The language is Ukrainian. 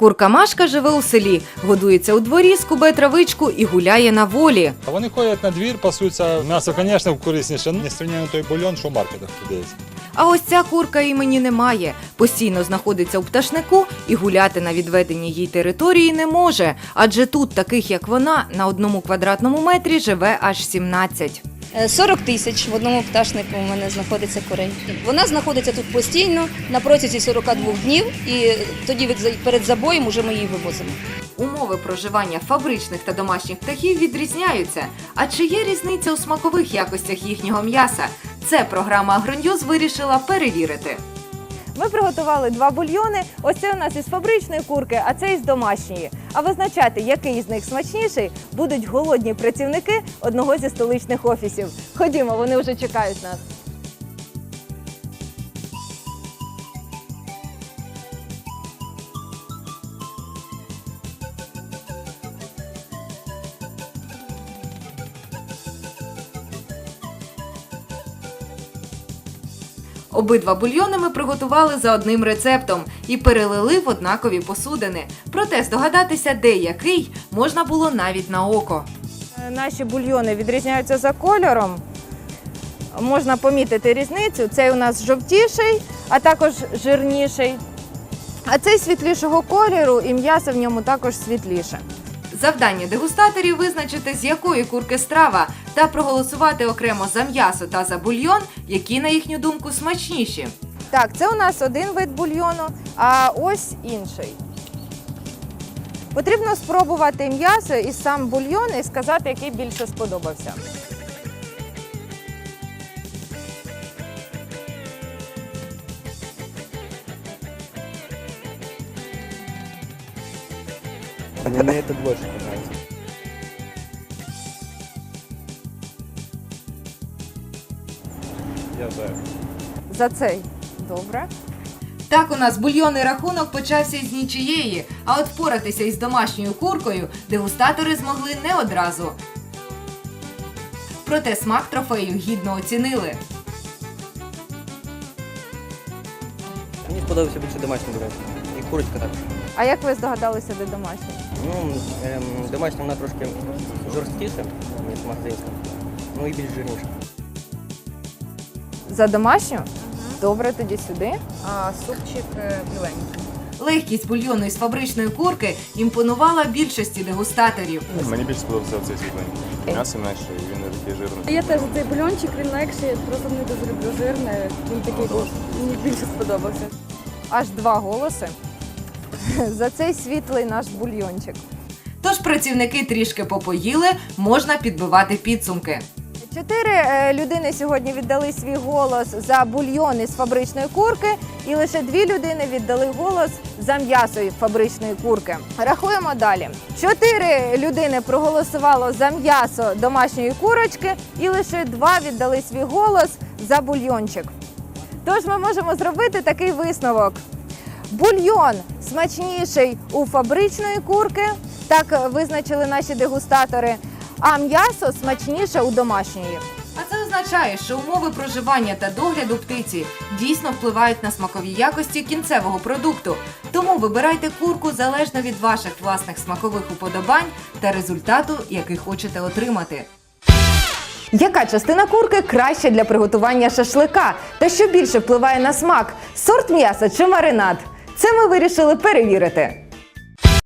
Курка Машка живе у селі, годується у дворі, скубе травичку і гуляє на волі. Вони ходять на двір, пасуться. М'ясо, звісно, корисніше. Не стріняно той бульон, що в маркетах продається. А ось ця курка імені немає. Постійно знаходиться у пташнику і гуляти на відведеній їй території не може. Адже тут, таких як вона, на одному квадратному метрі живе аж 17. Е, 40 тисяч в одному пташнику у мене знаходиться курей. Вона знаходиться тут постійно на протязі 42 днів, і тоді перед забоєм уже ми її вивозимо. Умови проживання фабричних та домашніх птахів відрізняються. А чи є різниця у смакових якостях їхнього м'яса? Це програма «Агроньюз» вирішила перевірити. Ми приготували два бульйони. Ось це у нас із фабричної курки, а це із домашньої. А визначати, який з них смачніший, будуть голодні працівники одного зі столичних офісів. Ходімо, вони вже чекають нас. Обидва бульйони ми приготували за одним рецептом і перелили в однакові посудини. Проте здогадатися, де який, можна було навіть на око. Е, Наші бульйони відрізняються за кольором. Можна помітити різницю. Цей у нас жовтіший, а також жирніший. А цей світлішого кольору і м'ясо в ньому також світліше. Завдання дегустаторів визначити, з якої курки страва, та проголосувати окремо за м'ясо та за бульйон, які, на їхню думку, смачніші. Так, це у нас один вид бульйону, а ось інший. Потрібно спробувати м'ясо і сам бульйон і сказати, який більше сподобався. Мне этот больше понравился. Я знаю. За цей. Добре. Так у нас бульйонний рахунок почався із нічиєї, а от впоратися із домашньою куркою дегустатори змогли не одразу. Проте смак трофею гідно оцінили. Мені сподобався більше домашній варіант. І курочка також. А як ви здогадалися, де домашній? Ну, ем, домашня вона трошки жорсткіша, ніж магазинська. Ну і більш жирніша. За домашню? Добре, тоді сюди. а супчик біленький. Легкість бульйону із фабричної курки імпонувала більшості дегустаторів. Мені більше сподобався цей світленький. М'ясо менше, і він не такий жирний. Я теж цей бульончик, він легший, я просто не дуже люблю жирне. Він такий був, мені більше сподобався. Аж два голоси. За цей світлий наш бульйончик. Тож працівники трішки попоїли, можна підбивати підсумки. Чотири е, людини сьогодні віддали свій голос за бульйон із фабричної курки, і лише дві людини віддали голос за м'ясо із фабричної курки. Рахуємо далі. Чотири людини проголосувало за м'ясо домашньої курочки, і лише два віддали свій голос за бульйончик. Тож ми можемо зробити такий висновок. Бульйон смачніший у фабричної курки, так визначили наші дегустатори, а м'ясо смачніше у домашньої. А це означає, що умови проживання та догляду птиці дійсно впливають на смакові якості кінцевого продукту. Тому вибирайте курку залежно від ваших власних смакових уподобань та результату, який хочете отримати. Яка частина курки краще для приготування шашлика? Та що більше впливає на смак? Сорт м'яса чи маринад? Це ми вирішили перевірити.